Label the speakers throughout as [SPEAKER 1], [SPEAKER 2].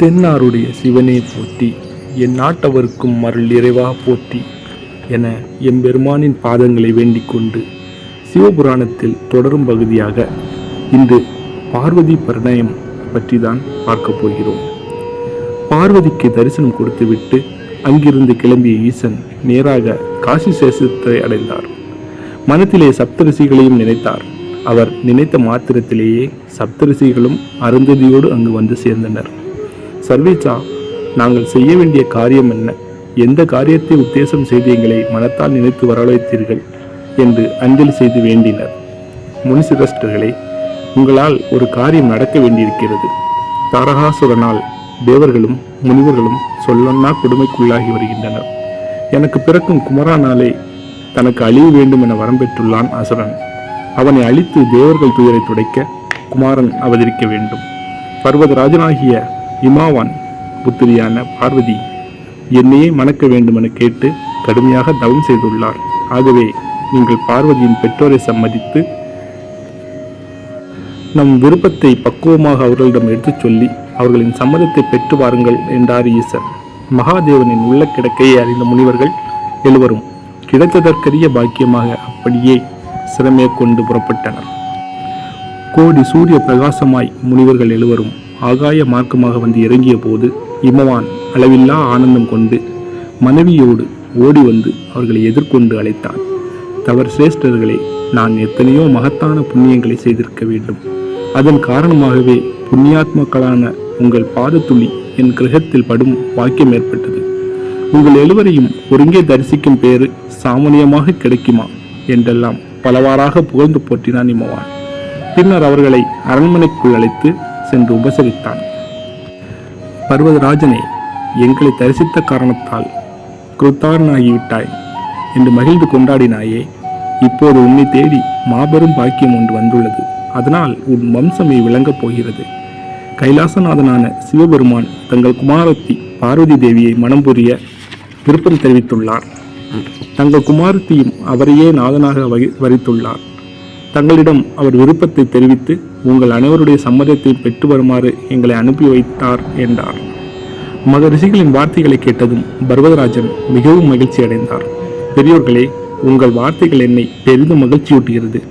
[SPEAKER 1] தென்னாருடைய சிவனே போற்றி என் நாட்டவருக்கும் மருள் இறைவா போற்றி என எம்பெருமானின் பாதங்களை வேண்டிக் கொண்டு சிவபுராணத்தில் தொடரும் பகுதியாக இன்று பார்வதி பிரணயம் பற்றி தான் பார்க்கப் போகிறோம். பார்வதிக்கு தரிசனம் கொடுத்துவிட்டு அங்கிருந்து கிளம்பிய ஈசன் நேராக காசி சேஷத்தை அடைந்தார். மனத்திலே சப்தரிசிகளையும் நினைத்தார். அவர் நினைத்த மாத்திரத்திலேயே சப்தரிசிகளும் அருந்ததியோடு அங்கு வந்து சேர்ந்தனர். சர்வேச்சா நாங்கள் செய்ய வேண்டிய காரியம் என்ன? எந்த காரியத்தை உத்தேசம் செய்து எங்களை மனத்தால் நினைத்து வரவழைத்தீர்கள் என்று அஞ்சலி செய்து வேண்டினர். முனிசிரஸ்டர்களே உங்களால் ஒரு காரியம் நடக்க வேண்டியிருக்கிறது. தாரகாசுரனால் தேவர்களும் முனிவர்களும் சொல்லன்னா கொடுமைக்குள்ளாகி வருகின்றனர். எனக்கு பிறக்கும் குமரானாலே தனக்கு அழிய வேண்டும் என வரம் பெற்றுள்ளான் அசுரன். அவனை அழித்து தேவர்கள் துயரை துடைக்க குமாரன் அவதரிக்க வேண்டும். பர்வதராஜனாகிய இமாவான் புத்திரியான பார்வதி என்னையே மணக்க வேண்டுமென கேட்டு கடுமையாக தவம் செய்துள்ளார். ஆகவே நீங்கள் பார்வதியின் பெற்றோரை சம்மதித்து நம் விருப்பத்தை பக்குவமாக அவர்களிடம் எடுத்துச் சொல்லி அவர்களின் சம்மதத்தை பெற்று வாருங்கள் என்றார் ஈசர் மகாதேவனின் உள்ள கிடக்கையை அறிந்த முனிவர்கள் எழுவரும் கிடைத்ததற்கரிய பாக்கியமாக அப்படியே சிறமேற்கொண்டு புறப்பட்டனர். கோடி சூரிய பிரகாசமாய் முனிவர்கள் எழுவரும் ஆகாய மார்க்கமாக வந்து இறங்கிய போது இமவான் அளவில்லா ஆனந்தம் கொண்டு மனைவியோடு ஓடி வந்து அவர்களை எதிர்கொண்டு அழைத்தான். தவர் சிரேஷ்டர்களே நான் எத்தனையோ மகத்தான புண்ணியங்களை செய்திருக்க வேண்டும். அதன் காரணமாகவே புண்ணியாத்மக்களான உங்கள் பாதத்துளி என் கிரகத்தில் படும் வாக்கியம் ஏற்பட்டது. உங்கள் எழுவரையும் ஒருங்கே தரிசிக்கும் பேறு சாமானியமாக கிடைக்குமா? என்றெல்லாம் பலவாறாக புகழ்ந்து போற்றினான் இமவான் பின்னர் அவர்களை அரண்மனைக்குள் அழைத்து சென்று உபசரித்தான். பர்வதராஜனே எங்களை தரிசித்த காரணத்தால் கிருத்தாரனாகிவிட்டாய் என்று மகிழ்ந்து கொண்டாடினாயே இப்போது உன்னை தேடி மாபெரும் பாக்கியம் ஒன்று வந்துள்ளது. அதனால் உன் வம்சமே விளங்கப் போகிறது. கைலாசநாதனான சிவபெருமான் தங்கள் குமாரத்தி பார்வதி தேவியை மனம் புரிய விருப்பம் தெரிவித்துள்ளார். தங்கள் குமாரத்தியும் அவரையே நாதனாக வகி வரித்துள்ளார். தங்களிடம் அவர் விருப்பத்தை தெரிவித்து உங்கள் அனைவருடைய சம்மதத்தை பெற்று வருமாறு எங்களை அனுப்பி வைத்தார் என்றார். மகரிஷிகளின் வார்த்தைகளை கேட்டதும் பர்வதராஜன் மிகவும் மகிழ்ச்சி அடைந்தார். பெரியோர்களே உங்கள் வார்த்தைகள் என்னை பெரிதும் மகிழ்ச்சியூட்டுகிறது.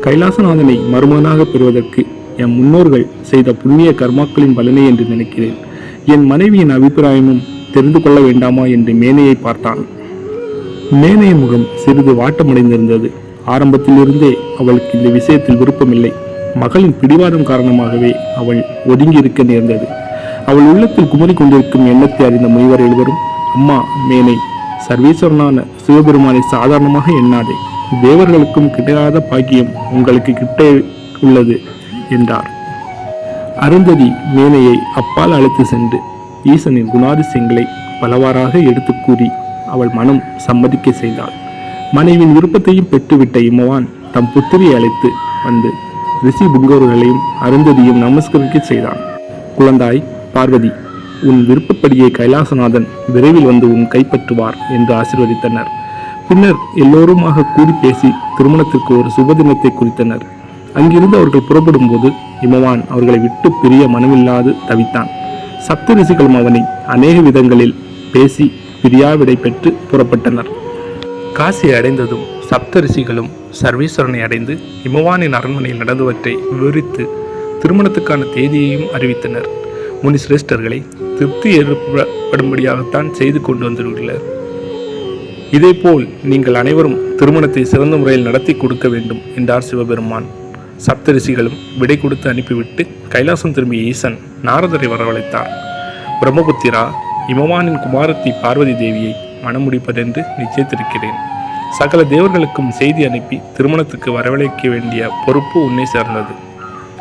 [SPEAKER 1] கைலாசநாதனை மருமகனாக பெறுவதற்கு என் முன்னோர்கள் செய்த புண்ணிய கர்மாக்களின் பலனே என்று நினைக்கிறேன். என் மனைவியின் அபிப்பிராயமும் தெரிந்து கொள்ள வேண்டாமா? என்று மேனையை பார்த்தான். மேனையின் முகம் சிறிது வாட்டமடைந்திருந்தது. ஆரம்பத்திலிருந்தே அவளுக்கு இந்த விஷயத்தில் விருப்பமில்லை. மகளின் பிடிவாதம் காரணமாகவே அவள் ஒதுங்கி இருக்க நேர்ந்தது. அவள் உள்ளத்தில் குமரி கொண்டிருக்கும் எண்ணத்தை அறிந்த முனிவர் எழுவரும் அம்மா மேனை சர்வேஸ்வரனான சிவபெருமானை சாதாரணமாக எண்ணாதே. தேவர்களுக்கும் கிடையாத பாக்கியம் உங்களுக்கு கிட்ட உள்ளது என்றார். அருந்ததி மேனையை அப்பால் அழைத்து சென்று ஈசனின் குணாதிசயங்களை பலவாறாக எடுத்துக் கூறி அவள் மனம் சம்மதிக்க செய்தாள். மனைவின் விருப்பத்தையும் பெற்றுவிட்ட இம்மவான் தம் புத்திரியை அழைத்து வந்து ரிஷி புங்கோர்களையும் அருந்ததியும் நமஸ்கரிக்க செய்தான். குழந்தாய் பார்வதி உன் விருப்பப்படியே கைலாசநாதன் விரைவில் வந்து உன் கைப்பற்றுவார் என்று ஆசீர்வதித்தனர். பின்னர் எல்லோருமாக கூடி பேசி திருமணத்திற்கு ஒரு சுபதினத்தை குறித்தனர். அங்கிருந்து அவர்கள் புறப்படும்போது இமவான் அவர்களை விட்டு பிரிய மனமில்லாது தவித்தான். சப்த ரிஷிகளும் அவனை அநேக விதங்களில் பேசி பிரியாவிடை பெற்று புறப்பட்டனர். காசி அடைந்ததும் சப்தரிசிகளும் சர்வேஸ்வரனை சர்வீஸ்வரனை அடைந்து இமவானின் அரண்மனையில் நடந்தவற்றை விவரித்து திருமணத்துக்கான தேதியையும் அறிவித்தனர். முனி சிரேஷ்டர்களை திருப்தி ஏற்படும்படியாகத்தான் செய்து கொண்டு வந்துள்ளனர் இதேபோல் நீங்கள் அனைவரும் திருமணத்தை சிறந்த முறையில் நடத்தி கொடுக்க வேண்டும் என்றார் சிவபெருமான். சப்தரிசிகளும் விடை கொடுத்து அனுப்பிவிட்டு கைலாசம் திரும்பிய ஈசன் நாரதரை வரவழைத்தார். பிரம்மபுத்திரா இமவானின் குமாரத்தி பார்வதி தேவியை மனமுடிப்பதென்று நிச்சயித்திருக்கிறேன். சகல தேவர்களுக்கும் செய்தி அனுப்பி திருமணத்துக்கு வரவழைக்க வேண்டிய பொறுப்பு உன்னை சேர்ந்தது.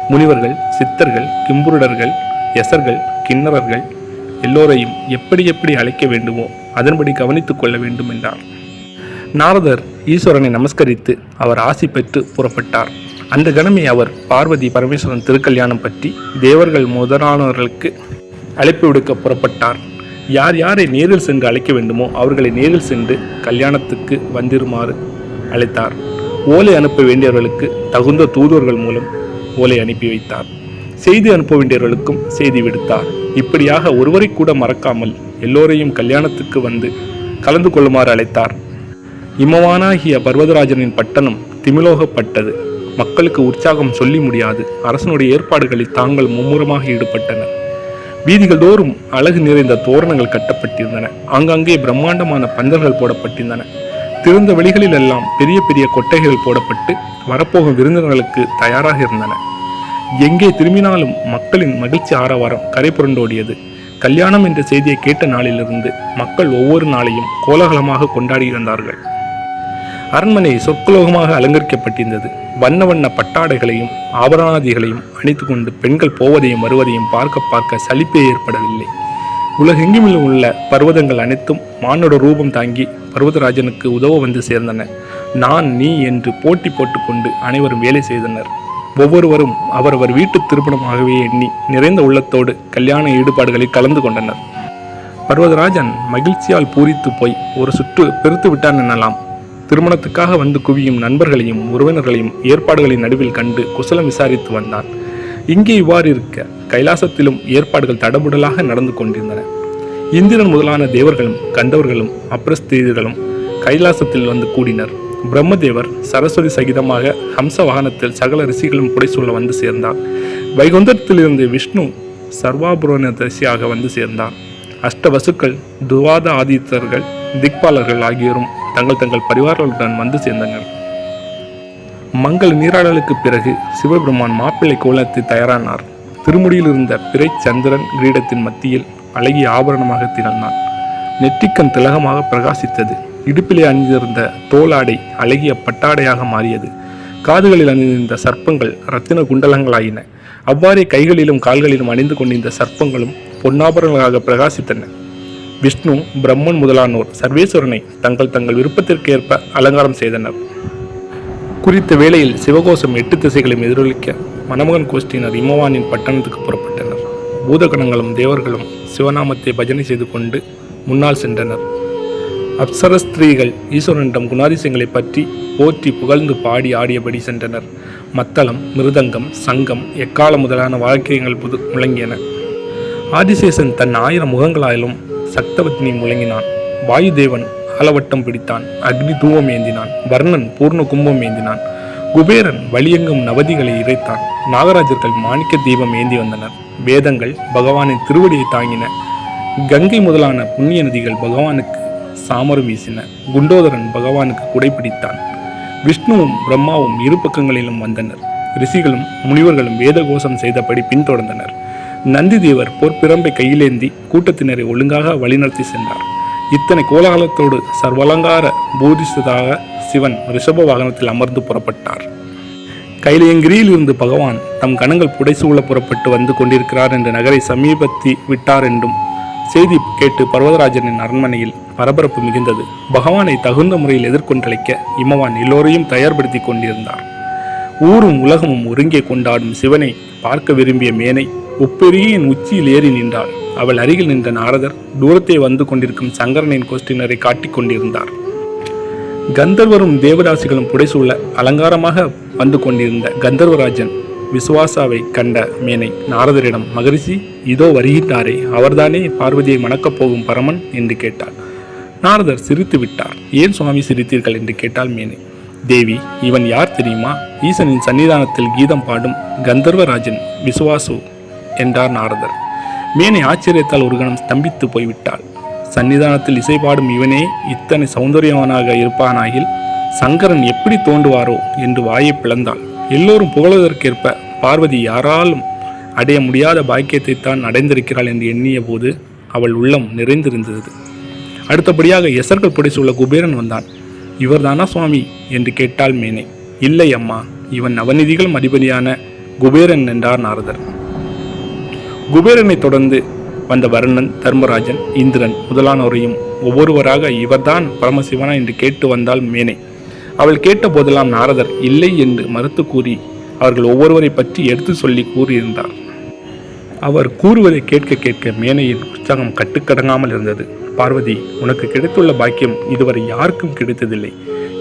[SPEAKER 1] முனிவர்கள் சித்தர்கள் கிம்புருடர்கள் எசர்கள் கிண்ணறர்கள் எல்லோரையும் எப்படி எப்படி அழைக்க வேண்டுமோ அதன்படி கவனித்துக் கொள்ள வேண்டும் என்றார். நாரதர் ஈஸ்வரனை நமஸ்கரித்து அவர் ஆசி பெற்று புறப்பட்டார். அந்த கணமே அவர் பார்வதி பரமேஸ்வரன் திருக்கல்யாணம் பற்றி தேவர்கள் முதலானவர்களுக்கு அழைப்பு விடுக்க புறப்பட்டார். யார் யாரை நேரில் சென்று அழைக்க வேண்டுமோ அவர்களை நேரில் சென்று கல்யாணத்துக்கு வந்திருமாறு அழைத்தார். ஓலை அனுப்ப வேண்டியவர்களுக்கு தகுந்த தூதுவர்கள் மூலம் ஓலை அனுப்பி வைத்தார். செய்தி அனுப்ப வேண்டியவர்களுக்கும் செய்தி விடுத்தார். இப்படியாக ஒருவரை கூட மறக்காமல் எல்லோரையும் கல்யாணத்துக்கு வந்து கலந்து கொள்ளுமாறு அழைத்தார். இமவானாகிய பர்வதராஜனின் பட்டணம் திமிலோகப்பட்டது. மக்களுக்கு உற்சாகம் சொல்லி முடியாது. அரசனுடைய ஏற்பாடுகளில் தாங்கள் மும்முரமாக ஈடுபட்டனர். வீதிகள் தோறும் அழகு நிறைந்த தோரணங்கள் கட்டப்பட்டிருந்தன. ஆங்காங்கே பிரம்மாண்டமான பந்தல்கள் போடப்பட்டிருந்தன. திறந்த வெளிகளில் எல்லாம் பெரிய பெரிய கொட்டைகள் போடப்பட்டு வரப்போகும் விருந்தினர்களுக்கு தயாராக இருந்தன. எங்கே திரும்பினாலும் மக்களின் மகிழ்ச்சி ஆரவாரம் கரை புரண்டோடியது கல்யாணம் என்ற செய்தியை கேட்ட நாளிலிருந்து மக்கள் ஒவ்வொரு நாளையும் கோலாகலமாக கொண்டாடியிருந்தார்கள் அரண்மனை சொற்குலோகமாக அலங்கரிக்கப்பட்டிருந்தது. வண்ண வண்ண பட்டாடைகளையும் ஆபரணாதிகளையும் அணித்து கொண்டு பெண்கள் போவதையும் வருவதையும் பார்க்க பார்க்க சலிப்பே ஏற்படவில்லை. உலகெங்கிலும் உள்ள பர்வதங்கள் அனைத்தும் மானோட ரூபம் தாங்கி பர்வதராஜனுக்கு உதவ வந்து சேர்ந்தன. நான் நீ என்று போட்டி போட்டுக்கொண்டு அனைவரும் வேலை செய்தனர். ஒவ்வொருவரும் அவரவர் வீட்டு திருமணமாகவே எண்ணி நிறைந்த உள்ளத்தோடு கல்யாண ஈடுபாடுகளில் கலந்து கொண்டனர். பர்வதராஜன் மகிழ்ச்சியால் பூரித்து போய் ஒரு சுற்று பெருத்து விட்டான் எனலாம். திருமணத்துக்காக வந்து குவியும் நண்பர்களையும் உறவினர்களையும் ஏற்பாடுகளின் நடுவில் கண்டு குசலம் விசாரித்து வந்தான். இங்கே இவ்வாறு இருக்க கைலாசத்திலும் ஏற்பாடுகள் தடபுடலாக நடந்து கொண்டிருந்தன. இந்திரன் முதலான தேவர்களும் கண்டவர்களும் அப்ரஸ்தீதர்களும் கைலாசத்தில் வந்து கூடினர். பிரம்மதேவர் சரஸ்வதி சகிதமாக ஹம்ச வாகனத்தில் சகல ரிஷிகளும் புடைசூழ வந்து சேர்ந்தார் வைகுந்தத்திலிருந்து விஷ்ணு சர்வாபுரணதசியாக வந்து சேர்ந்தார் அஷ்டவசுக்கள் துவாத ஆதித்தர்கள் திக்பாலர்கள் ஆகியோரும் தங்கள் தங்கள் பரிவாரங்களுடன் வந்து சேர்ந்தனர். மங்கள் நீராடலுக்கு பிறகு சிவபெருமான் மாப்பிள்ளை கோலத்தை தயாரானார். திருமுடியில் இருந்த பிறை சந்திரன் கிரீடத்தின் மத்தியில் அழகிய ஆபரணமாக திகழ்ந்தான் நெற்றிக்கண் திலகமாக பிரகாசித்தது. இடுப்பிலே அணிந்திருந்த தோலாடை அழகிய பட்டாடையாக மாறியது. காதுகளில் அணிந்திருந்த சர்ப்பங்கள் ரத்தின குண்டலங்களாயின. அவ்வாறே கைகளிலும் கால்களிலும் அணிந்து கொண்டிருந்த சர்ப்பங்களும் பொன்னாபரணங்களாக பிரகாசித்தன. விஷ்ணு பிரம்மன் முதலானோர் சர்வேஸ்வரனை தங்கள் தங்கள் விருப்பத்திற்கேற்ப அலங்காரம் செய்தனர். குறித்த வேளையில் சிவகோஷம் எட்டு திசைகளையும் எதிரொலிக்க மணமகன் கோஷ்டியினர் இமவானின் பட்டணத்துக்கு புறப்பட்டனர். பூதகணங்களும் தேவர்களும் சிவநாமத்தை பஜனை செய்து கொண்டு முன்னால் சென்றனர். அப்சர ஸ்திரீகள் ஈஸ்வரனிடம் குணாதிசயங்களை பற்றி போற்றி புகழ்ந்து பாடி ஆடியபடி சென்றனர். மத்தளம் மிருதங்கம் சங்கம் எக்கால முதலான வாழ்க்கையங்கள் புது முழங்கியன. ஆதிசேஷன் தன் ஆயிரம் முகங்களாலும் சக்தவத்னி முழங்கினான். வாயுதேவன் ஆலவட்டம் பிடித்தான். அக்னி தூவம் ஏந்தினான். வர்ணன் பூர்ண கும்பம் ஏந்தினான். குபேரன் வழியெங்கும் நவதிகளை இறைத்தான். நாகராஜர்கள் மாணிக்க தீபம் ஏந்தி வந்தனர். வேதங்கள் பகவானின் திருவடியை தாங்கின. கங்கை முதலான புண்ணிய நதிகள் பகவானுக்கு சாமரம் வீசின. குண்டோதரன் பகவானுக்கு குடை பிடித்தான். விஷ்ணுவும் பிரம்மாவும் இரு பக்கங்களிலும் வந்தனர். ரிஷிகளும் முனிவர்களும் வேத கோஷம் செய்தபடி பின்தொடர்ந்தனர். நந்திதேவர் போர்ப்பிரம்பை கையிலேந்தி கூட்டத்தினரை ஒழுங்காக வழிநடத்தி சென்றார். இத்தனை கோலாகலத்தோடு சர்வலங்கார பூதித்ததாக சிவன் ரிஷப வாகனத்தில் அமர்ந்து புறப்பட்டார். கைலையங்கிரியில் இருந்து பகவான் தம் கணங்கள் புடைசூழ புறப்பட்டு வந்து கொண்டிருக்கிறார் என்ற நகரை சமீபத்தி விட்டார் என்றும் செய்தி கேட்டு பர்வதராஜனின் அரண்மனையில் பரபரப்பு மிகுந்தது. பகவானை தகுந்த முறையில் எதிர்கொண்டளிக்க இமவான் எல்லோரையும் தயார்படுத்தி கொண்டிருந்தார். ஊரும் உலகமும் ஒருங்கே கொண்டாடும் சிவனை பார்க்க விரும்பிய மேனை உப்பெரியின் உச்சியில் ஏறி நின்றாள். அவள் அருகில் நின்ற நாரதர் தூரத்தை வந்து கொண்டிருக்கும் சங்கரனின் கோஷ்டினரை காட்டிக் கொண்டிருந்தார். கந்தர்வரும் தேவராசிகளும் புடைசூழ அலங்காரமாக வந்து கொண்டிருந்த கந்தர்வராஜன் விசுவாசாவை கண்ட மேனை நாரதரிடம் மகரிஷி இதோ வருகின்றாரே அவர்தானே பார்வதியை மணக்கப் போகும் பரமன்? என்று கேட்டார் நாரதர் சிரித்து விட்டார். ஏன் சுவாமி சிரித்தீர்கள்? என்று கேட்டாள் மேனை. தேவி இவன் யார் தெரியுமா? ஈசனின் சன்னிதானத்தில் கீதம் பாடும் கந்தர்வராஜன் விசுவாசு என்றார் நாரதர். மேனை ஆச்சரியத்தால் ஒரு கணம் ஸ்தம்பித்து போய்விட்டாள். சன்னிதானத்தில் இசைபாடும் இவனே இத்தனை சௌந்தரியவனாக இருப்பானாகில் சங்கரன் எப்படி தோன்றுவாரோ என்று வாயை பிளந்தாள். எல்லோரும் புகழ்வதற்கேற்ப பார்வதி யாராலும் அடைய முடியாத பாக்கியத்தை தான் அடைந்திருக்கிறாள் என்று எண்ணிய போது அவள் உள்ளம் நிறைந்திருந்தது. அடுத்தபடியாக எசர்கள் பிடிச்சுள்ள குபேரன் வந்தான். இவர்தானா சுவாமி? என்று கேட்டாள் மேனை. இல்லை அம்மா இவன் நவநிதிகள் அதிபதியான குபேரன் என்றார் நாரதர். குபேரனை தொடர்ந்து வந்த வருணன் தர்மராஜன் இந்திரன் முதலானோரையும் ஒவ்வொருவராக இவர்தான் பரமசிவனா என்று கேட்டு வந்தால் மேனை. அவள் கேட்ட போதெல்லாம் நாரதர் இல்லை என்று மறுத்து கூறி அவர்கள் ஒவ்வொருவரை பற்றி எடுத்து சொல்லி கூறியிருந்தார். அவர் கூறுவதை கேட்க கேட்க மேனையின் உற்சாகம் கட்டுக்கடங்காமல் இருந்தது. பார்வதி உனக்கு கிடைத்துள்ள பாக்கியம் இதுவரை யாருக்கும் கிடைத்ததில்லை.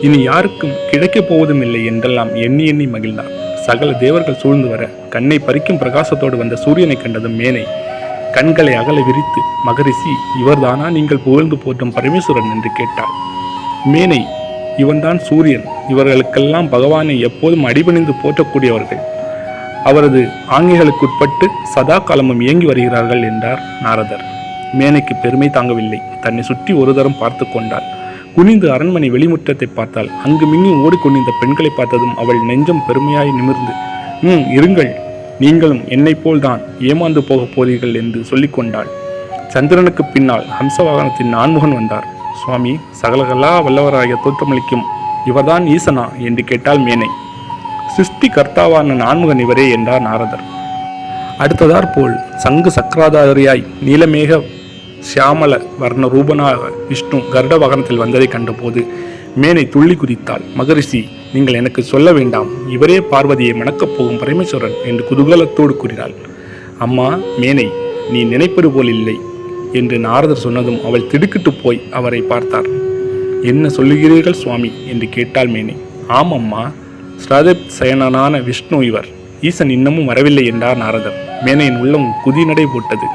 [SPEAKER 1] இனி யாருக்கும் கிடைக்கப் போவதும் இல்லை என்றெல்லாம் எண்ணி எண்ணி மகிழ்ந்தார். சகல தேவர்கள் சூழ்ந்து வர கண்ணை பறிக்கும் பிரகாசத்தோடு வந்த சூரியனை கண்டதும் மேனை கண்களை அகல விரித்து மகரிஷி இவர்தானா? நீங்கள் புகழ்ந்து போற்றும் பரமேஸ்வரன் என்று கேட்டாள். மேனை இவன்தான் சூரியன். இவர்களுக்கெல்லாம் பகவானை எப்போதும் அடிபணிந்து போற்றக்கூடியவர்கள். அவரது ஆங்கைகளுக்குட்பட்டு சதா காலமும் இயங்கி வருகிறார்கள் என்றார் நாரதர். மேனைக்கு பெருமை தாங்கவில்லை. தன்னை சுற்றி ஒரு தரம் பார்த்து கொண்டாள். குனிந்து அரண்மனை வெளிமுற்றத்தை பார்த்தால் அங்கு மின்னும் ஓடிக்கொண்டிருந்த பெண்களை பார்த்ததும் அவள் நெஞ்சம் பெருமையாய் நிமிர்ந்து ம் இருங்கள். நீங்களும் என்னைப் போல்தான் ஏமாந்து போகப் போறீர்கள் என்று சொல்லிக்கொண்டாள். சந்திரனுக்கு பின்னால் ஹம்ச வாகனத்தின் நான்முகன் வந்தார். சுவாமி சகலகலா வல்லவராகிய தோற்றமளிக்கும் இவர்தான் ஈசனா? என்று கேட்டால் மேனை. சிருஷ்டி கர்த்தாவான நான்முகன் இவரே என்றார் நாரதர். அடுத்ததார் போல் சங்கு சக்கராதாரியாய் நீலமேக சியாமல வர்ண ரூபனாக விஷ்ணு கருட வாகனத்தில் வந்ததை கண்டபோது மேனை துள்ளி குதித்தாள். மகரிஷி நீங்கள் எனக்கு சொல்ல வேண்டாம். இவரே பார்வதியை மணக்கப் போகும் பரமேஸ்வரன் என்று குதூகலத்தோடு கூறினாள். அம்மா மேனை நீ நினைப்பது போல் இல்லை என்று நாரதர் சொன்னதும் அவள் திடுக்கிட்டு போய் அவரை பார்த்தார். என்ன சொல்லுகிறீர்கள் சுவாமி? என்று கேட்டாள் மேனை. ஆமம்மா ஸ்ரதப் சயனனான விஷ்ணு இவர். ஈசன் இன்னமும் வரவில்லை என்றார் நாரதர். மேனையின் உள்ளம் குதி நடை போட்டது.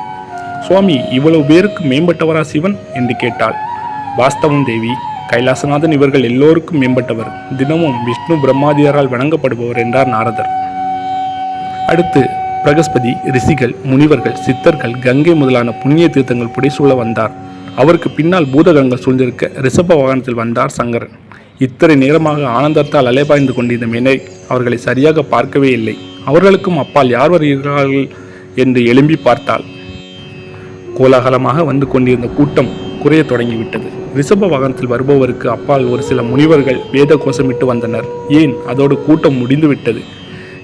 [SPEAKER 1] சுவாமி இவ்வளவு பேருக்கு மேம்பட்டவரா சிவன்? என்று கேட்டாள். வாஸ்தவம் தேவி. கைலாசநாதன் இவர்கள் எல்லோருக்கும் மேம்பட்டவர். தினமும் விஷ்ணு பிரம்மாதியரால் வணங்கப்படுபவர் என்றார் நாரதர். அடுத்து பிரகஸ்பதி ரிஷிகள் முனிவர்கள் சித்தர்கள் கங்கை முதலான புண்ணிய தீர்த்தங்கள் புடைசூழ வந்தார். அவருக்கு பின்னால் பூதகங்கள் சூழ்ந்திருக்க ரிஷப வாகனத்தில் வந்தார் சங்கரன். இத்தனை நேரமாக ஆனந்தத்தால் அலைபாய்ந்து கொண்டிருந்த மேனை அவர்களை சரியாக பார்க்கவே இல்லை. அவர்களுக்கும் அப்பால் யார் வருகிறார்கள் என்று எழும்பி பார்த்தாள். கோலாகலமாக வந்து கொண்டிருந்த கூட்டம் குறையத் தொடங்கிவிட்டது. ரிஷப வாகனத்தில் வருபவருக்கு அப்பால் ஒரு சில முனிவர்கள் வேத கோஷமிட்டு வந்தனர். ஏன்? அதோடு கூட்டம் முடிந்துவிட்டது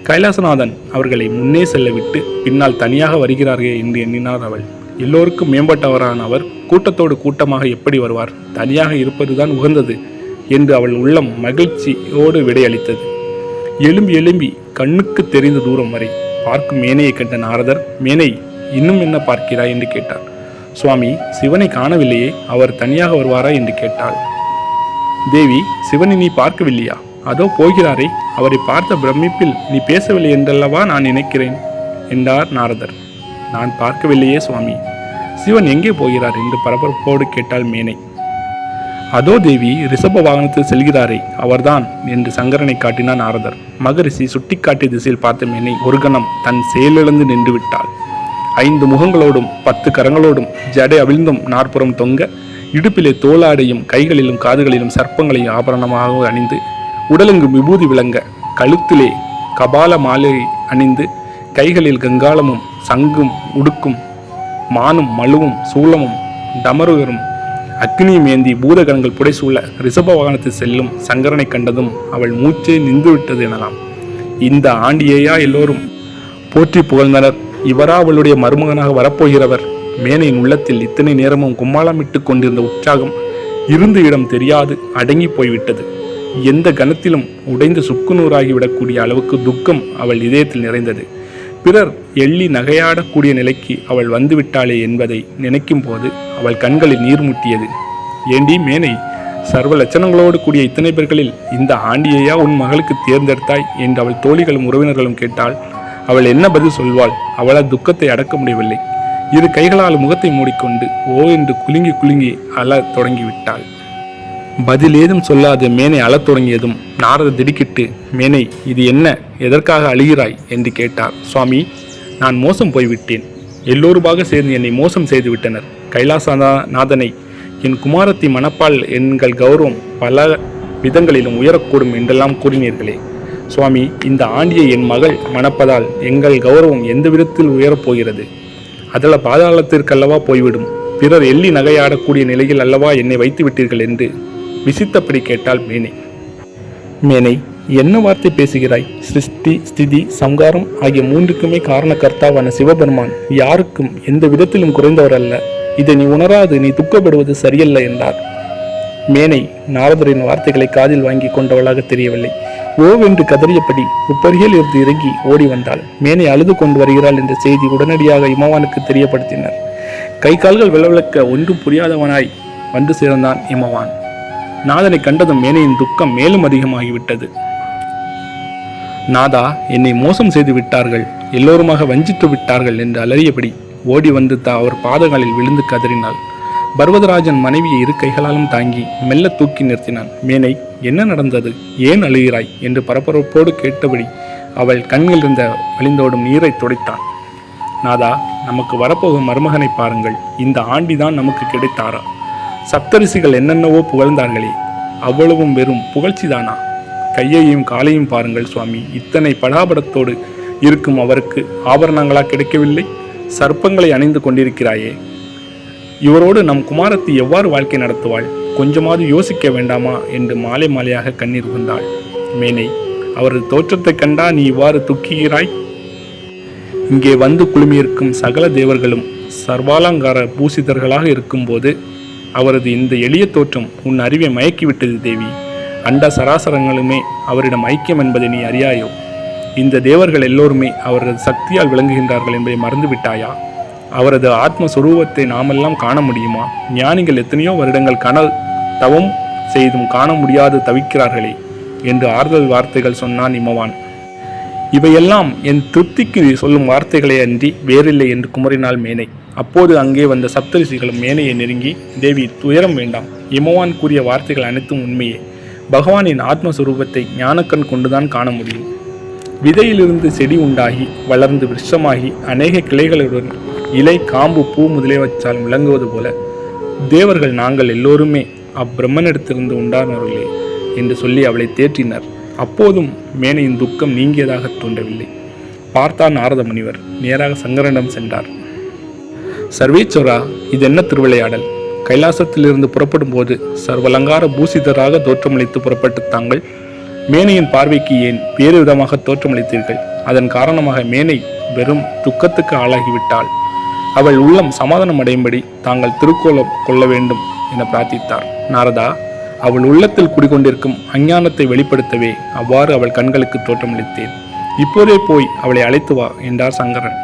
[SPEAKER 1] கைலாசநாதன் அவர்களை முன்னே செல்ல விட்டு பின்னால் தனியாக வருகிறார்கள் என்று எண்ணினார் அவள். எல்லோருக்கும் மேம்பட்டவரான அவர் கூட்டத்தோடு கூட்டமாக எப்படி வருவார்? தனியாக இருப்பதுதான் உகந்தது என்று அவள் உள்ளம் மகிழ்ச்சியோடு விடையளித்தது. எலும்பி எலும்பி கண்ணுக்கு தெரிந்த தூரம் வரை பார்க்கும் மேனையை கண்ட நாரதர் மேனை இன்னும் என்ன பார்க்கிறாய்? என்று கேட்டார். சுவாமி சிவனை காணவில்லையே அவர் தனியாக வருவாரா என்று கேட்டாள். தேவி சிவனை நீ பார்க்கவில்லையா? அதோ போகிறாரே அவரை பார்த்த பிரமிப்பில் நீ பேசவில்லை என்றல்லவா நான் நினைக்கிறேன்? என்றார் நாரதர். நான் பார்க்கவில்லையே சுவாமி. சிவன் எங்கே போகிறார்? என்று பரபரப்போடு கேட்டாள் மேனை. அதோ தேவி ரிஷப வாகனத்தில் செல்கிறாரே அவர்தான் என்று சங்கரனை காட்டினான் நாரதர். மகரிஷி சுட்டிக்காட்டிய திசையில் பார்த்த மேனை ஒரு கணம் தன் செயலிழந்து நின்று விட்டாள். ஐந்து முகங்களோடும் பத்து கரங்களோடும் ஜடை அவிழ்ந்தும் நாற்புறம் தொங்க இடுப்பிலே தோளாடையும் கைகளிலும் காதுகளிலும் சர்ப்பங்களையும் ஆபரணமாக அணிந்து உடலெங்கும் விபூதி விளங்க கழுத்திலே கபால மாலை அணிந்து கைகளில் கங்காளமும் சங்கும் உடுக்கும் மானும் மழுவும் சூலமும் டமருகரும் அக்னியும் ஏந்தி பூதகணங்கள் புடைசூழ ரிஷப வாகனத்தில் செல்லும் சங்கரனை கண்டதும் அவள் மூச்சே நின்றுவிட்டது எனலாம். இந்த ஆண்டியேயா எல்லோரும் போற்றி புகழ்ந்தனர். இவரா அவளுடைய மருமகனாக வரப்போகிறவர். மேனையின் உள்ளத்தில் இத்தனை நேரமும் கும்மாளமிட்டு கொண்டிருந்த உற்சாகம் இருந்த இடம் தெரியாது அடங்கி போய்விட்டது. எந்த கணத்திலும் உடைந்து சுக்குநூறாகிவிடக்கூடிய அளவுக்கு துக்கம் அவள் இதயத்தில் நிறைந்தது. பிறர் எள்ளி நகையாடக்கூடிய நிலைக்கு அவள் வந்துவிட்டாளே என்பதை நினைக்கும் போது அவள் கண்களில் நீர் முட்டியது. ஏண்டி மேனை சர்வ லட்சணங்களோடு கூடிய இத்தனை பேர்களில் இந்த ஆண்டியையா உன் மகளுக்கு தேர்ந்தெடுத்தாய் என்று அவள் தோழிகளும் உறவினர்களும் கேட்டாள். அவள் என்ன பதில் சொல்வாள்? அவளால் துக்கத்தை அடக்க முடியவில்லை. இரு கைகளால் முகத்தை மூடிக்கொண்டு ஓ என்று குலுங்கி குலுங்கி அழத் தொடங்கிவிட்டாள். பதில் ஏதும் சொல்லாது மேனை அழத் தொடங்கியதும் நாரத திடுக்கிட்டு மேனை இது என்ன? எதற்காக அழுகிறாய்? என்று கேட்டார். சுவாமி நான் மோசம் போய்விட்டேன். எல்லோருமாக சேர்ந்து என்னை மோசம் செய்து விட்டனர். கைலாசநாதனை என் குமாரத்தி மணப்பால் எங்கள் கௌரவம் பல விதங்களிலும் உயரக்கூடும் என்றெல்லாம் கூறினீர்களே. சுவாமி இந்த ஆண்டியை என் மகள் மணப்பதால் எங்கள் கௌரவம் எந்த விதத்தில் உயரப் போகிறது அதில் பாதாளத்திற்கல்லவா போய்விடும். பிறர் எள்ளி நகையாடக்கூடிய நிலையில் அல்லவா என்னை வைத்து விட்டீர்கள் என்று விசித்தபடி கேட்டாள் மேனை. மேனை என்ன வார்த்தை பேசுகிறாய்? சிருஷ்டி ஸ்திதி சங்காரம் ஆகிய மூன்றுக்குமே காரணக்கர்த்தாவான சிவபெருமான் யாருக்கும் எந்த விதத்திலும் குறைந்தவர் அல்ல இதை நீ உணராது நீ துக்கப்படுவது சரியல்ல என்றார். மேனை நாரதரின் வார்த்தைகளை காதில் வாங்கி கொண்டவளாக தெரியவில்லை. ஓவென்று கதறியபடி உப்பருகில் இருந்து இறங்கி ஓடி வந்தாள். மேனை அழுது கொண்டு வருகிறாள் என்ற செய்தி உடனடியாக இமவானுக்கு தெரியப்படுத்தினர். கை கால்கள் விளவிளக்க ஒன்றும் புரியாதவனாய் வந்து சேர்ந்தான் இமவான். நாதனை கண்டதும் மேனையின் துக்கம் மேலும் அதிகமாகிவிட்டது. நாதா என்னை மோசம் செய்து விட்டார்கள். எல்லோருமாக வஞ்சித்து விட்டார்கள் என்று அலறியபடி ஓடி வந்து த அவர் பாதங்களில் விழுந்து கதறினாள். பர்வதராஜன் மனைவியை இரு கைகளாலும் தாங்கி மெல்ல தூக்கி நிறுத்தினான். மேனை என்ன நடந்தது? ஏன் அழுகிறாய்? என்று பரபரப்போடு கேட்டபடி அவள் கண்ணில் இருந்த வழிந்தோடும் நீரை துடைத்தான். நாதா நமக்கு வரப்போகும் மருமகனை பாருங்கள். இந்த ஆண்டிதான் நமக்கு கிடைத்தாரா? சப்தரிசிகள் என்னென்னவோ புகழ்ந்தார்களே. அவ்வளவும் வெறும் புகழ்ச்சிதானா? கையையும் காலையும் பாருங்கள் சுவாமி. இத்தனை படாபடத்தோடு இருக்கும் அவருக்கு ஆபரணங்களா கிடைக்கவில்லை? சர்ப்பங்களை அணிந்து கொண்டிருக்கிறாயே. இவரோடு நம் குமாரத்தி எவ்வாறு வாழ்க்கை நடத்துவாள்? கொஞ்சமாவது யோசிக்க வேண்டாமா? என்று மாலை மாலையாக கண்ணீர் வந்தாள் மேனை அவரது தோற்றத்தைக் கண்டா நீ இவ்வாறு துக்குகிறாய் இங்கே வந்து குழுமியிருக்கும் சகல தேவர்களும் சர்வாலங்கார பூசிதர்களாக இருக்கும்போது அவரது இந்த எளிய தோற்றம் உன் அறிவை மயக்கிவிட்டது தேவி. அண்ட சராசரங்களுமே அவரிடம் ஐக்கியம் என்பதை நீ அறியாயோ? இந்த தேவர்கள் எல்லோருமே அவரது சக்தியால் விளங்குகின்றார்கள் என்பதை மறந்துவிட்டாயா? அவரது ஆத்மஸ்வரூபத்தை நாமெல்லாம் காண முடியுமா? ஞானிகள் எத்தனையோ வருடங்கள் கனல் தவம் செய்தும் காண முடியாது தவிக்கிறார்களே என்று ஆறுதல் வார்த்தைகள் சொன்னான் இமவான் இவையெல்லாம் என் திருப்திக்கு சொல்லும் வார்த்தைகளே அன்றி வேறில்லை என்று குமரினாள் மேனை. அப்போது அங்கே வந்த சப்தரிசிகளும் மேனையை நெருங்கி தேவி துயரம் வேண்டாம். இமவான் கூறிய வார்த்தைகள் அனைத்தும் உண்மையே. பகவானின் ஆத்மஸ்வரூபத்தை ஞானக்கண் கொண்டுதான் காண முடியும். விதையிலிருந்து செடி உண்டாகி வளர்ந்து விருஷமாகி அநேக கிளைகளுடன் இலை காம்பு பூ முதலியவற்றால் விளங்குவது போல தேவர்கள் நாங்கள் எல்லோருமே அப்பிரம்மனிடத்திலிருந்து உண்டானவர்களே என்று சொல்லி அவளை தேற்றினர். அப்போதும் மேனையின் துக்கம் நீங்கியதாக தோன்றவில்லை. பார்த்தான் நாரத முனிவர் நேராக சங்கரனிடம் சென்றார். சர்வேஸ்வரா இது என்ன திருவிளையாடல்? கைலாசத்திலிருந்து புறப்படும் போது சர்வலங்கார பூசிதராக தோற்றமளித்து புறப்பட்டு தாங்கள் மேனையின் பார்வைக்கு ஏன் வேறு விதமாக தோற்றமளித்தீர்கள்? அதன் காரணமாக மேனை வெறும் துக்கத்துக்கு ஆளாகிவிட்டாள். அவள் உள்ளம் சமாதானம் அடையும்படி தாங்கள் திருக்கோலம் கொள்ள வேண்டும் என பிரார்த்தித்தார். நாரதா அவள் உள்ளத்தில் குடிகொண்டிருக்கும் அஞ்ஞானத்தை வெளிப்படுத்தவே அவ்வாறு அவள் கண்களுக்கு தோற்றமளித்தேன். இப்போதே போய் அவளை அழைத்து வா என்றார் சங்கரன்.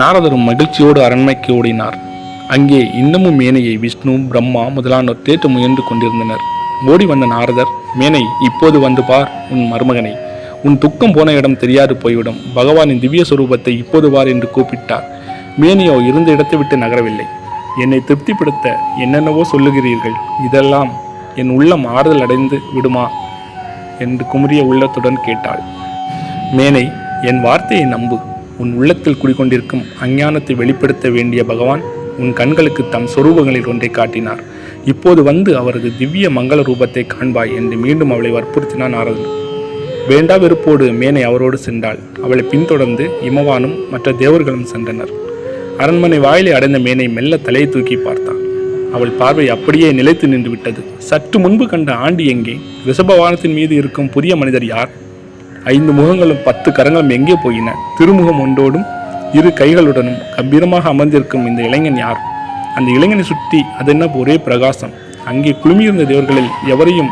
[SPEAKER 1] நாரதரும் மகிழ்ச்சியோடு அரண்மைக்கு ஓடினார். அங்கே இன்னமும் மேனையை விஷ்ணு பிரம்மா முதலானோர் தேற்ற முயன்று கொண்டிருந்தனர். ஓடி வந்த நாரதர் மேனை இப்போது வந்து பார் உன் மருமகனை. உன் துக்கம் போன இடம் தெரியாது போய்விடும். பகவானின் திவ்ய சுரூபத்தை இப்போது வார் என்று கூப்பிட்டார். மேனியோ இருந்த இடத்தை விட்டு நகரவில்லை. என்னை திருப்திப்படுத்த என்னென்னவோ சொல்லுகிறீர்கள். இதெல்லாம் என் உள்ளம் ஆறுதல் அடைந்து விடுமா? என்று குமுறிய உள்ளத்துடன் கேட்டாள். மேனை என் வார்த்தையை நம்பு. உன் உள்ளத்தில் குடிகொண்டிருக்கும் அஞ்ஞானத்தை வெளிப்படுத்த வேண்டிய பகவான் உன் கண்களுக்கு தம் சொரூபங்களில் ஒன்றை காட்டினார். இப்போது வந்து அவரது திவ்ய மங்கள ரூபத்தை காண்பாய் என்று மீண்டும் அவளை வற்புறுத்தினான் நாரதன் வேண்டா வெறுப்போடு மேனை அவரோடு சென்றாள். அவளை பின்தொடர்ந்து இமவானும் மற்ற தேவர்களும் சென்றனர். அரண்மனை வாயிலை அடைந்த மேனை மெல்ல தலையை தூக்கி பார்த்தான். அவள் பார்வை அப்படியே நிலைத்து நின்று விட்டது. சற்று முன்பு கண்ட ஆண்டி எங்கே? ரிஷபவானத்தின் மீது இருக்கும் புதிய மனிதர் யார்? ஐந்து முகங்களும் பத்து கரங்களும் எங்கே போயின? திருமுகம் ஒன்றோடும் இரு கைகளுடனும் கம்பீரமாக அமர்ந்திருக்கும் இந்த இளைஞன் யார்? அந்த இளைஞனை சுற்றி அதென்ன ஒரே பிரகாசம். அங்கே குழுமியிருந்த தேவர்களில் எவரையும்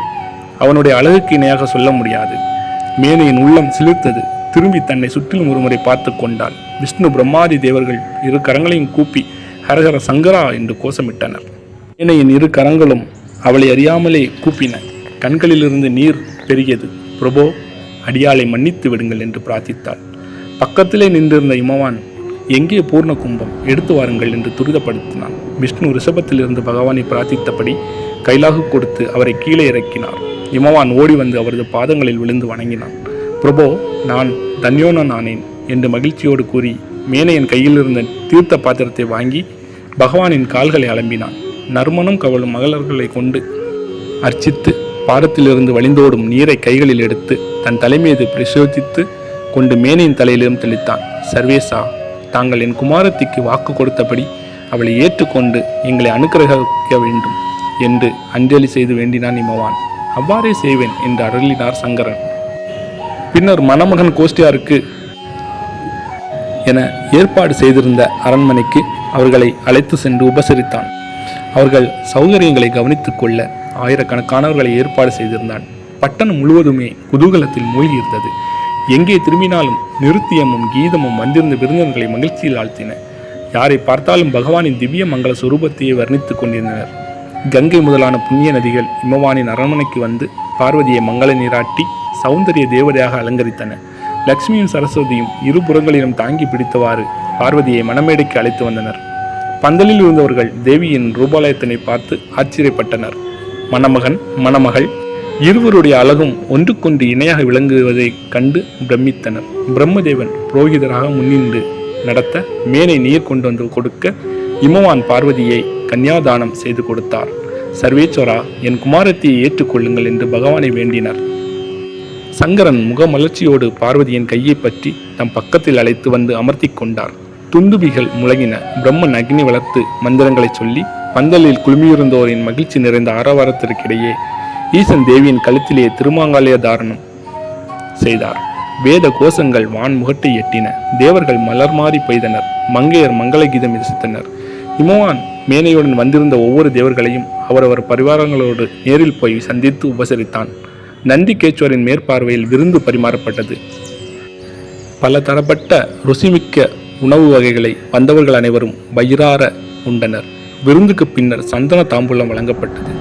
[SPEAKER 1] அவனுடைய அழகுக்கு இணையாக சொல்ல முடியாது. மேனையின் உள்ளம் சிலிர்த்தது. திரும்பி தன்னை சுற்றிலும் ஒருமுறை பார்த்து கொண்டாள். விஷ்ணு பிரம்மாதி தேவர்கள் இரு கரங்களையும் கூப்பி ஹரஹர சங்கரா என்று கோஷமிட்டனர். மேனையின் இரு கரங்களும் அவளை அறியாமலே கூப்பின. கண்களிலிருந்து நீர் பெருகியது. பிரபோ அடியாளை மன்னித்து விடுங்கள் என்று பிரார்த்தித்தாள். பக்கத்திலே நின்றிருந்த இமவான் எங்கே பூர்ண கும்பம்? எடுத்து வாருங்கள் என்று துரிதப்படுத்தினான். விஷ்ணு ரிஷபத்திலிருந்து பகவானை பிரார்த்தித்தபடி கைலாகு கொடுத்து அவரை கீழே இறக்கினார். இமவான் ஓடி வந்து அவரது பாதங்களில் விழுந்து வணங்கினான். பிரபோ நான் தன்யோனன் ஆனேன் என்று மகிழ்ச்சியோடு கூறி மேனையன் கையில் இருந்த தீர்த்த பாத்திரத்தை வாங்கி பகவானின் கால்களை அலம்பினான். நறுமணம் கவலும் மகளர்களை கொண்டு அர்ச்சித்து பாடத்திலிருந்து வழிந்தோடும் நீரை கைகளில் எடுத்து தன் தலைமீது பிரசோதித்து கொண்டு மேனையின் தலையிலும் தெளித்தான். சர்வேசா தாங்கள் என் குமாரத்திக்கு வாக்கு கொடுத்தபடி அவளை ஏற்றுக்கொண்டு எங்களை அனுக்கிரகிக்க வேண்டும் என்று அஞ்சலி செய்து வேண்டினான் இமவான் அவ்வாறே செய்வேன் என்று அருளினார் சங்கரன். பின்னர் மணமகன் கோஷ்டியாருக்கு என ஏற்பாடு செய்திருந்த அரண்மனைக்கு அவர்களை அழைத்து சென்று உபசரித்தான். அவர்கள் சௌகரியங்களை கவனித்துக் கொள்ள ஆயிரக்கணக்கானவர்களை ஏற்பாடு செய்திருந்தான். பட்டணம் முழுவதுமே குதூகலத்தில் மூழ்கியிருந்தது. எங்கே திரும்பினாலும் நிருத்தியமும் கீதமும் வந்திருந்த விருந்தினர்களை மகிழ்ச்சியில் ஆழ்த்தின. யாரை பார்த்தாலும் பகவானின் திவ்ய மங்கள சுரூபத்தையே வர்ணித்துக் கொண்டிருந்தனர். கங்கை முதலான புண்ணிய நதிகள் இமவானின் அரண்மனைக்கு வந்து பார்வதியை மங்கள நீராட்டி சௌந்தரிய தேவதையாக அலங்கரித்தன. லக்ஷ்மியும் சரஸ்வதியும் இருபுறங்களிலும் தாங்கி பிடித்தவாறு பார்வதியை மணமேடைக்கு அழைத்து வந்தனர். பந்தலில் இருந்தவர்கள் தேவியின் ரூபாலயத்தினை பார்த்து ஆச்சரியப்பட்டனர். மணமகன் மணமகள் இருவருடைய அழகும் ஒன்றுக்கொன்று இணையாக விளங்குவதை கண்டு பிரமித்தனர். பிரம்மதேவன் புரோகிதராக முன்னின்று நடத்த மேனை நீர் கொண்டு வந்து கொடுக்க இமவான் பார்வதியை கன்யாதானம் செய்து கொடுத்தார். சர்வேஸ்வரா என் குமாரத்தியை ஏற்றுக்கொள்ளுங்கள் என்று பகவானை வேண்டினர். சங்கரன் முகமலர்ச்சியோடு பார்வதியின் கையை பற்றி தம் பக்கத்தில் அழைத்து வந்து அமர்த்தி கொண்டார். துந்துபிகள் முழங்கின. பிரம்மன் அக்னி வளர்த்து மந்திரங்களை சொல்லி பந்தலில் குழுமியிருந்தோரின் மகிழ்ச்சி நிறைந்த ஆரவாரத்திற்கிடையே ஈசன் தேவியின் கழுத்திலே திருமாங்காலய தாரணம் செய்தார். வேத கோஷங்கள் வான் முகட்டை எட்டின. தேவர்கள் மலர் மாறி பெய்தனர். மங்கையர் மங்கள கீதம் இசைத்தனர். இமவான் மேனையுடன் வந்திருந்த ஒவ்வொரு தேவர்களையும் அவரவர் பரிவாரங்களோடு நேரில் போய் சந்தித்து உபசரித்தான். நந்திகேஸ்வரின் மேற்பார்வையில் விருந்து பரிமாறப்பட்டது. பல தரப்பட்ட ருசிமிக்க உணவு வகைகளை வந்தவர்கள் அனைவரும் வயிறார உண்டனர். விருந்துக்கு பின்னர் சந்தன தாம்பூலம் வழங்கப்பட்டது.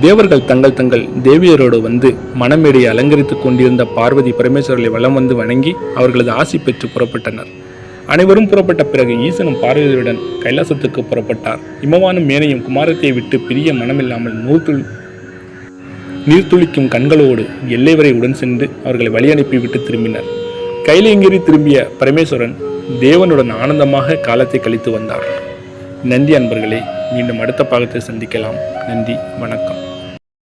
[SPEAKER 1] தேவர்கள் தங்கள் தங்கள் தேவியரோடு வந்து மணமேடையை அலங்கரித்துக் கொண்டிருந்த பார்வதி பரமேஸ்வரர்களை வலம் வந்து வணங்கி அவர்களது ஆசி பெற்று புறப்பட்டனர். அனைவரும் புறப்பட்ட பிறகு ஈசனும் பார்வதியுடன் கைலாசத்துக்கு புறப்பட்டார். இமவானும் மேனையும் குமாரத்தை விட்டு பிரிய மனமில்லாமல் நூற்றுள் நீர்த்துளிக்கும் கண்களோடு எல்லை வரை உடன் சென்று அவர்களை வழி அனுப்பிவிட்டு திரும்பினர். கைலியங்கிரி திரும்பிய பரமேஸ்வரன் தேவனுடன் ஆனந்தமாக காலத்தை கழித்து வந்தார். நன்றி அன்பர்களே மீண்டும் அடுத்த பாகத்தை சந்திக்கலாம். நன்றி வணக்கம்.